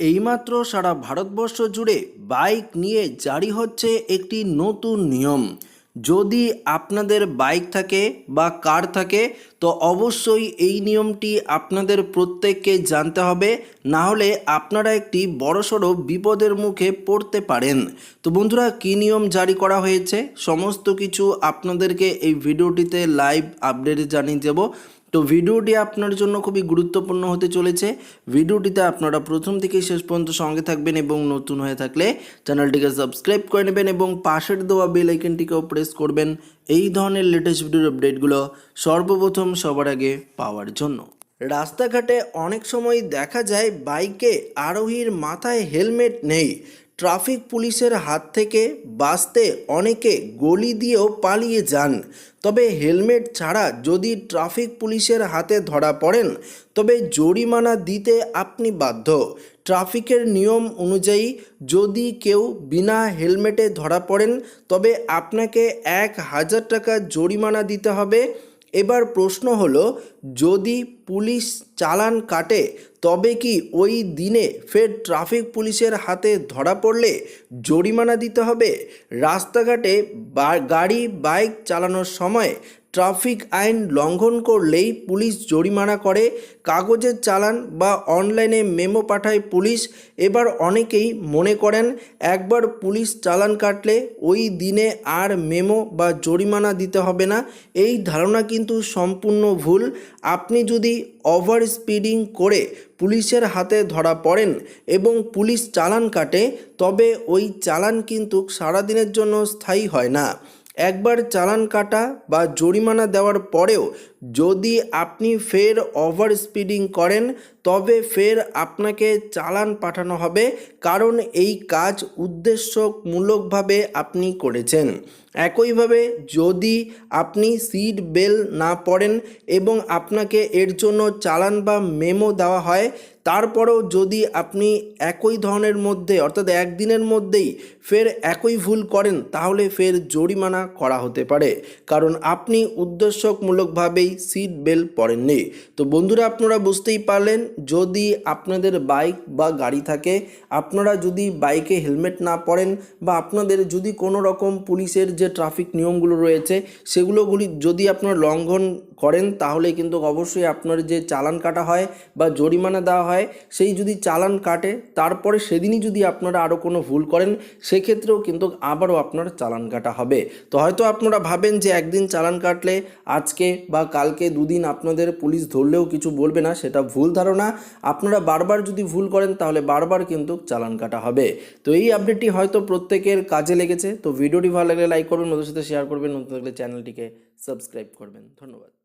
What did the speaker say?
এইমাত্র সারা ভারতবর্ষ জুড়ে বাইক নিয়ে জারি হচ্ছে একটি নতুন নিয়ম। যদি আপনাদের বাইক থাকে বা কার থাকে, তো অবশ্যই এই নিয়মটি আপনাদের প্রত্যেককে জানতে হবে। না হলে আপনারা একটি বড়সড় বিপদের মুখে পড়তে পারেন। তো বন্ধুরা, কী নিয়ম জারি করা হয়েছে? সমস্ত কিছু আপনাদেরকে এই ভিডিওটিতে লাইভ আপডেট জানিয়ে দেবো। তো ভিডিওটি আপনার জন্য খুবই গুরুত্বপূর্ণ হতে চলেছে। ভিডিওটিতে আপনারা প্রথম থেকেই শেষ পর্যন্ত সঙ্গে থাকবেন এবং নতুন হয়ে থাকলে চ্যানেলটিকে সাবস্ক্রাইব করে নেবেন এবং পাশের দেওয়া বেল আইকনটিকেও প্রেস করবেন। এই ধরনের লেটেস্ট ভিডিওর আপডেটগুলো সর্বপ্রথম সবার আগে পাওয়ার জন্য। রাস্তাঘাটে অনেক সময় দেখা যায় বাইকে আরোহীর মাথায় হেলমেট নেই। ট্রাফিক পুলিশের হাত থেকে বাঁচতে অনেকে গলি দিয়েও পালিয়ে যান। তবে হেলমেট ছাড়া যদি ট্রাফিক পুলিশের হাতে ধরা পড়েন, তবে জরিমানা দিতে আপনি বাধ্য। ট্রাফিকের নিয়ম অনুযায়ী যদি কেউ বিনা হেলমেটে ধরা পড়েন, তবে আপনাকে এক হাজার টাকা জরিমানা দিতে হবে। এবার প্রশ্ন হলো, যদি পুলিশ চালান কাটে, তবে কি ওই দিনে ফের ট্রাফিক পুলিশের হাতে ধরা পড়লে জরিমানা দিতে হবে? রাস্তাঘাটে গাড়ি, বাইক চালানোর সময় ট্রাফিক আইন লঙ্ঘন করলেই পুলিশ জরিমানা করে কাগজের চালান বা অনলাইনে মেমো পাঠায় পুলিশ। এবার অনেকেই মনে করেন, একবার পুলিশ চালান কাটলে ওই দিনে আর মেমো বা জরিমানা দিতে হবে না। এই ধারণা কিন্তু সম্পূর্ণ ভুল। আপনি যদি ওভার স্পিডিং করে পুলিশের হাতে ধরা পড়েন এবং পুলিশ চালান কাটে, তবে ওই চালান কিন্তু সারাদিনের জন্য স্থায়ী হয় না। একবার চালান কাটা বা জরিমানা দেওয়ার পরেও যদি আপনি ফের ওভার স্পিডিং করেন, তবে ফের আপনাকে চালান পাঠানো হবে কারণ এই কাজ উদ্দেশ্যমূলকভাবে আপনি করেছেন। একইভাবে যদি আপনি সিট বেল না পড়েন এবং আপনাকে এর জন্য চালান বা মেমো দেওয়া হয় তারপরেও যদি আপনি একই ধরনের মধ্যে, অর্থাৎ একদিনের মধ্যেই ফের একই ভুল করেন, তাহলে ফের জরিমানা করা হতে পারে। কারণ আপনি উদ্দেশ্যমূলকভাবেই সিট বেল্ট পরেননি। তো বন্ধুরা, আপনারা বুঝতেই পারলেন, যদি আপনাদের বাইক বা গাড়ি থাকে, আপনারা যদি বাইকে হেলমেট না পরেন বা আপনাদের যদি কোনো রকম পুলিশের যে ট্রাফিক নিয়মগুলো রয়েছে, সেগুলোগুলি যদি আপনারা লঙ্ঘন করেন, তাহলে কিন্তু অবশ্যই আপনার যে চালান কাটা হয় বা জরিমানা দেওয়া হয় সেই যদি চালান কাটে, তারপরে সেদিনই যদি আপনারা আরও কোনো ভুল করেন, সেক্ষেত্রেও কিন্তু আবারও আপনার চালান কাটা হবে। তো হয়তো আপনারা ভাবেন যে একদিন চালান কাটলে আজকে বা কালকে দুদিন আপনাদের পুলিশ ধরলেও কিছু বলবে না, সেটা ভুল ধারণা। আপনারা বারবার যদি ভুল করেন, তাহলে বারবার কিন্তু চালান কাটা হবে। তো এই আপডেটটি হয়তো প্রত্যেকের কাজে লেগেছে। তো ভিডিওটি ভালো লাগলে লাইক করবেন ওদের সাথে শেয়ার করবেন, নতুন থাকলে চ্যানেলটিকে সাবস্ক্রাইব করবেন। ধন্যবাদ।